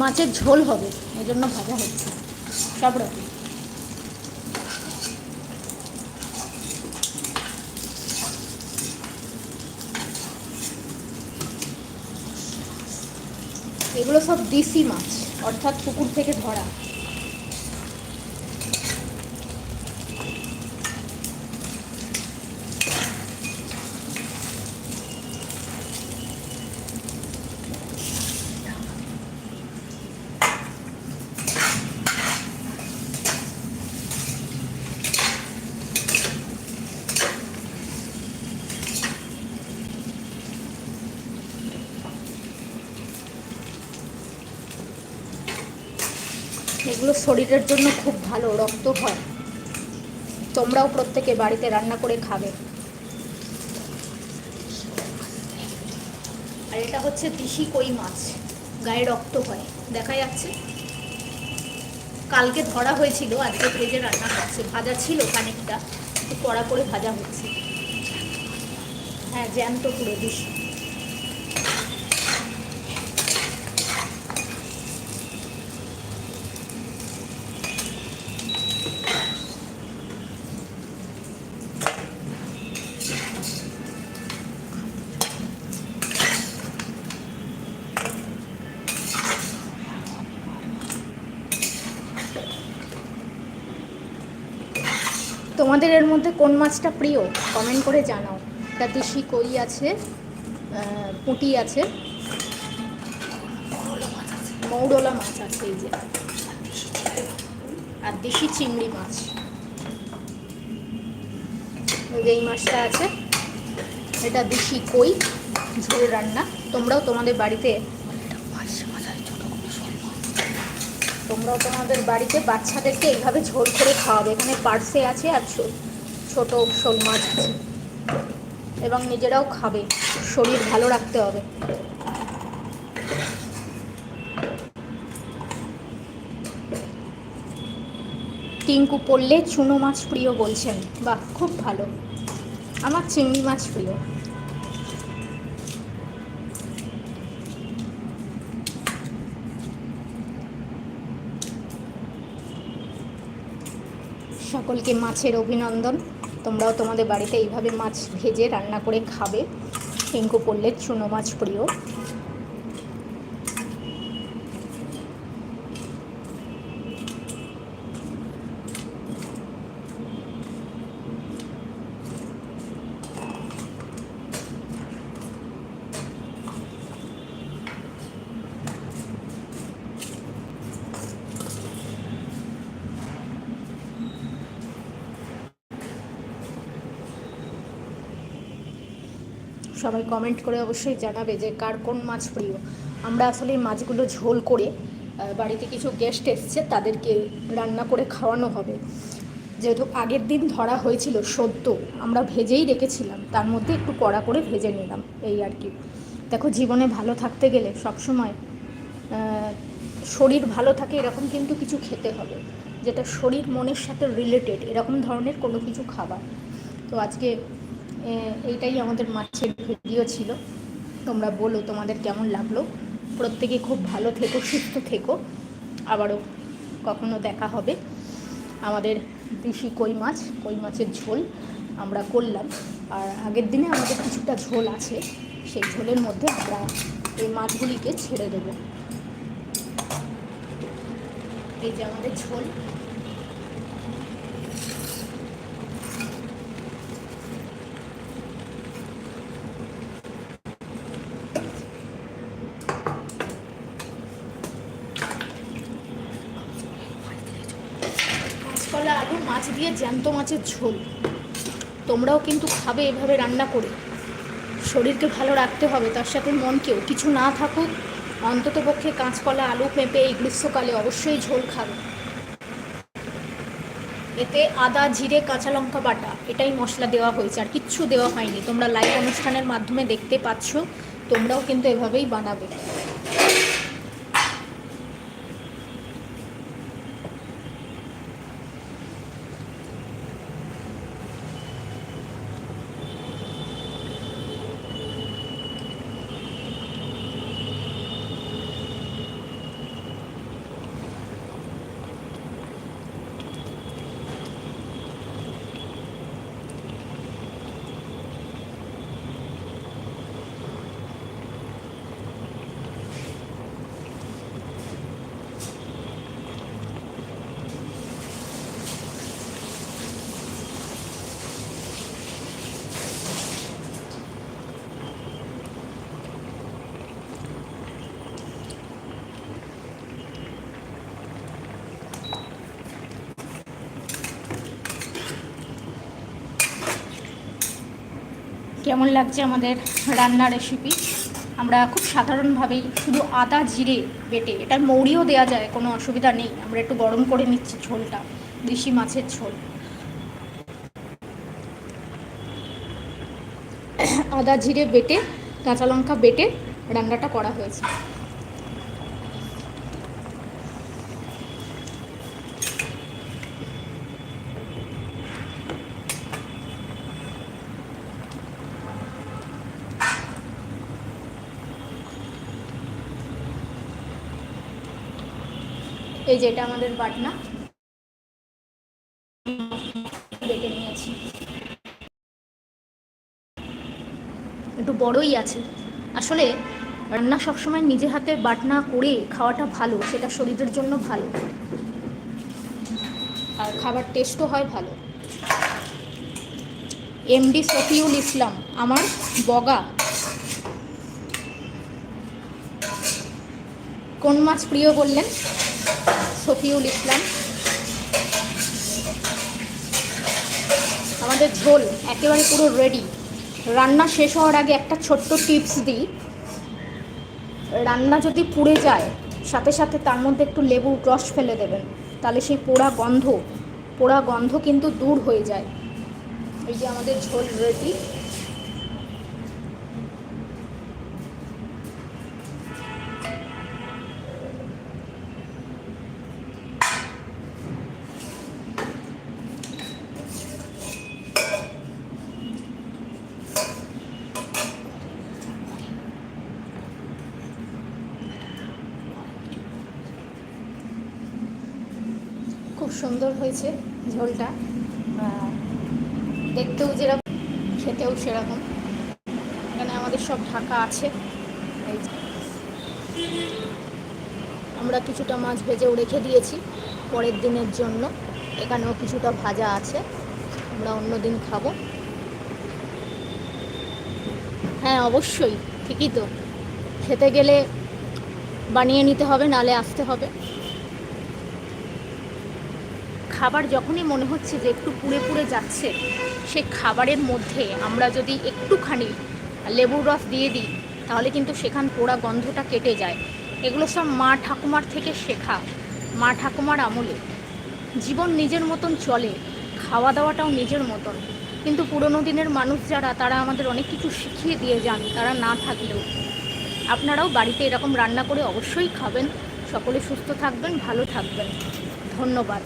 মাছের ঝোল হবে, এই জন্য ভাজা হচ্ছে, সব রকম। এগুলো সব দেশি মাছ, অর্থাৎ পুকুর থেকে ধরা। এগুলো শরীরের জন্য খুব ভালো, রক্ত হয়। তোমরাও প্রত্যেকে বাড়িতে রান্না করে খাবে। আর এটা হচ্ছে দিশি কই মাছ, গায়ে রক্ত হয়। দেখা যাচ্ছে? কালকে ধরা হয়েছিল, আজকে ভেজে রান্না হচ্ছে। ভাজা ছিল খানিকটা, একটু কড়া করে ভাজা হচ্ছে। হ্যাঁ জ্যান্ত পুরো দিশি। তোমাদের এর মধ্যে কোন মাছটা প্রিয়? কমেন্ট করে জানাও। একটা দেশি কই আছে? পুঁটি আছে? মৌরলা মাছ আছে এই যে। আর দেশি চিংড়ি মাছ। এই মাছটা আছে। এটা দেশি কই? ঝোল রান্না। তোমরাও তোমাদের বাড়িতে তোমরাও তোমাদের বাড়িতে বাচ্চাদেরকে এইভাবে ঝোল করে খাওয়াবে। এখানে পার্সে আছে আর ছোট শোল মাছ আছে। এবং নিজেরাও খাবে। শরীর ভালো রাখতে হবে। টিঙ্কু পড়লে চুনো মাছ প্রিয় বলছেন। বাহ, খুব ভালো। আমার চিংড়ি মাছ প্রিয়। সকলকে মাছের অভিনন্দন। তোমরাও তোমাদের বাড়িতে এইভাবে মাছ ভেজে রান্না করে খাবে। টিঙ্কু পড়লে চুনো মাছ প্রিয় সবাই কমেন্ট করে অবশ্যই জানাবে যে কার কোন মাছ প্রিয়। আমরা আসলে মাছগুলো ঝোল করে বাড়িতে কিছু গেস্ট এসছে, তাদেরকে রান্না করে খাওয়ানো হবে। যেহেতু আগের দিন ধরা হয়েছিল সদ্য, আমরা ভেজেই রেখেছিলাম, তার মধ্যে একটু কড়া করে ভেজে নিলাম, এই আর কি। দেখো, জীবনে ভালো থাকতে গেলে সবসময় শরীর ভালো থাকে এরকম কিন্তু কিছু খেতে হবে, যেটা শরীর মনের সাথে রিলেটেড এরকম ধরনের কোনো কিছু খাবার। তো আজকে এইটাই আমাদের মাছের ভিডিও ছিল। তোমরা বলো তোমাদের কেমন লাগল। প্রত্যেকে খুব ভালো থেকো, সুস্থ থেকো। আবারও কখনো দেখা হবে। আমাদের দেশি কই মাছ, কই মাছের ঝোল আমরা করলাম। আর আগের দিনে আমাদের কিছুটা ঝোল আছে, সেই ঝোলের মধ্যে আমরা এই মাছগুলিকে ছেড়ে দেবো। এই যে আমাদের ঝোল কাঁচকলা আলু মাছ দিয়ে জ্যান্ত মাছের ঝোল। তোমরাও কিন্তু খাবে এভাবে রান্না করে। শরীরকে ভালো রাখতে হবে, তার সাথে মনকেও কিছু না থাকুক, অন্তত পক্ষে কাঁচকলা, আলু পেঁপে এই গ্রীষ্মকালে অবশ্যই ঝোল খাবে। এতে আদা, জিরে, কাঁচা লঙ্কা বাটা, এটাই মশলা দেওয়া হয়েছে। আর কিচ্ছু দেওয়া হয়নি। তোমরা লাইভ অনুষ্ঠানের মাধ্যমে দেখতে পাচ্ছ, তোমরাও কিন্তু এভাবেই বানাবে। কেমন লাগছে আমাদের রান্না রেসিপি আমরা খুব সাধারণভাবেই শুধু আদা জিরে বেটে, এটা মৌরিও দেওয়া যায়, কোনো অসুবিধা নেই। আমরা একটু গরম করে নিচ্ছি ঝোলটা, দেশি মাছের ঝোল। আদা জিরে বেটে, কাঁচা লঙ্কা বেটে রান্নাটা করা হয়েছে। এই যে এটা আমাদের বাটনা। বেটে নিয়েছি। একটু বড়ই আছে। আসলে রান্না সবসময় নিজে হাতে বাটনা করে খাওয়াটা ভালো, সেটা শরীরের জন্য ভালো। আর খাবার টেস্টও হয় ভালো। এমডি সফিউল ইসলাম, আমার বগা। কোন মাছ প্রিয় বললেন? সফিউল ইসলাম। আমাদের ঝোল একেবারে পুরো রেডি রান্না শেষ হওয়ার আগে একটা ছোট্ট টিপস দিই। রান্না যদি পুড়ে যায়, সাথে সাথে তার মধ্যে একটু লেবুর রস ফেলে দেবেন। তাহলে সেই পোড়া গন্ধ পোড়া গন্ধ কিন্তু দূর হয়ে যায়। এই যে আমাদের ঝোল রেডি খুব সুন্দর হয়েছে ঝোলটা। দেখতেও যেরকম, খেতেও সেরকম। এখানে আমাদের সব ঢাকা আছে। আমরা কিছুটা মাছ ভেজেও রেখে দিয়েছি পরের দিনের জন্য। এখানেও কিছুটা ভাজা আছে, আমরা অন্য দিন খাব। হ্যাঁ অবশ্যই, ঠিকই তো। খেতে গেলে বানিয়ে নিতে হবে, নালে আসতে হবে। খাবার যখনই মনে হচ্ছে যে একটু পুড়ে পুড়ে যাচ্ছে সেই খাবারের মধ্যে আমরা যদি একটুখানি লেবুর রস দিয়ে দিই, তাহলে কিন্তু সেখান পোড়া গন্ধটা কেটে যায়। এগুলো সব মা ঠাকুমার থেকে শেখা, মা ঠাকুমার আমলে। জীবন নিজের মতন চলে খাওয়া দাওয়াটাও নিজের মতন। কিন্তু পুরোনো দিনের মানুষ যারা, তারা আমাদের অনেক কিছু শিখিয়ে দিয়ে যান, তারা না থাকলেও। আপনারাও বাড়িতে এরকম রান্না করে অবশ্যই খাবেন। সকলে সুস্থ থাকবেন, ভালো থাকবেন। ধন্যবাদ।